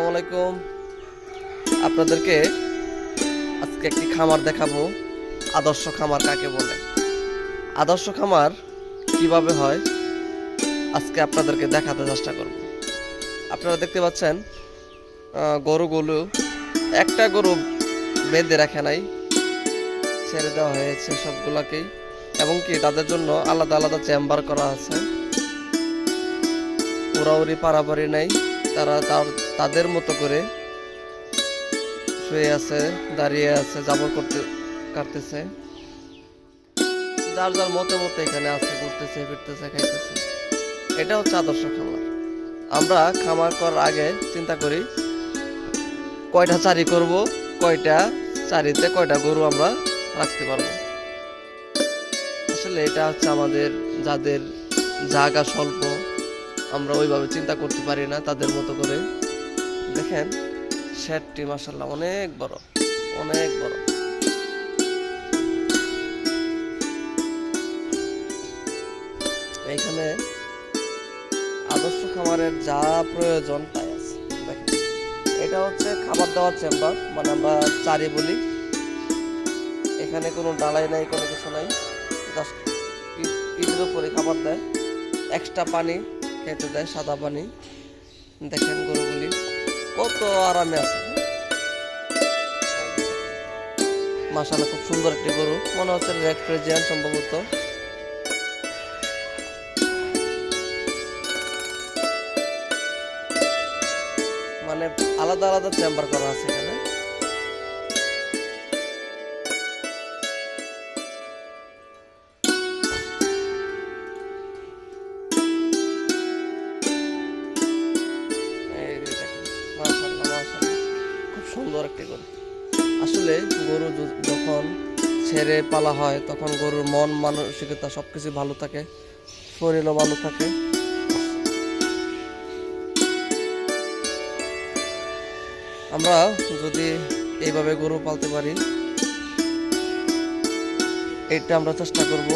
আসসালামু আলাইকুম। আপনাদেরকে আজকে একটি খামার দেখাবো। আদর্শ খামার কাকে বলে? আদর্শ খামার কীভাবে হয়? আজকে আপনাদেরকে দেখাতে চেষ্টা করব। আপনারা দেখতে পাচ্ছেন গরুগুলো একটা গরু বেঁধে রাখে নাই। ছেড়ে দেওয়া হয়েছে সবগুলাকেই এবং কি তাদের জন্য আলাদা আলাদা চেম্বার করা আছে। উড়াউড়ি, পারাপারি নেই। তারা তাদের মতো করে শুয়ে আছে, দাঁড়িয়ে আছে, জাবর করতে, কাটতেছে। যার যার মতে মতে এখানে আছে, ঘুরতেছে, ফিরতেছে, খাইতেছে। এটা হচ্ছে আদর্শ খামার। আমরা খামার করার আগে চিন্তা করি, কয়টা চারি করব, কয়টা চারিতে কয়টা গরু আমরা রাখতে পারব। আসলে এটা হচ্ছে আমাদের যাদের জায়গা স্বল্প আমরা ওইভাবে চিন্তা করতে পারি না তাদের মতো করে। দেখেন শেডটি মাসাল্লাহ অনেক বড় অনেক বড়। এইখানে আদর্শ খামারের যা প্রয়োজন তাই আছে। দেখেন, এটা হচ্ছে খাবার দেওয়ার চেম্বার মানে আমরা চারি বলি। এখানে কোনো ডালাই নাই, কোনো কিছু নাই। জাস্ট ইটের উপরে খাবার দেয়। এক্সট্রা পানি। খেতে দেয় সাদা পানি। দেখেন গরুগুলি কত আরামে আছে। মাসালা খুব সুন্দর একটি গরু। মনে হচ্ছে রেড ফ্রেজিয়ান সম্ভবত। মানে আলাদা আলাদা চেম্বার করা আছে এখানে। সুন্দর একটি গরু। আসলে গরু যখন ছেড়ে পালা হয়, তখন গরুর মন, মানসিকতা সবকিছু ভালো থাকে, শরীরও ভালো থাকে। আমরা যদি এইভাবে গরু পালতে পারি, এটা আমরা চেষ্টা করব।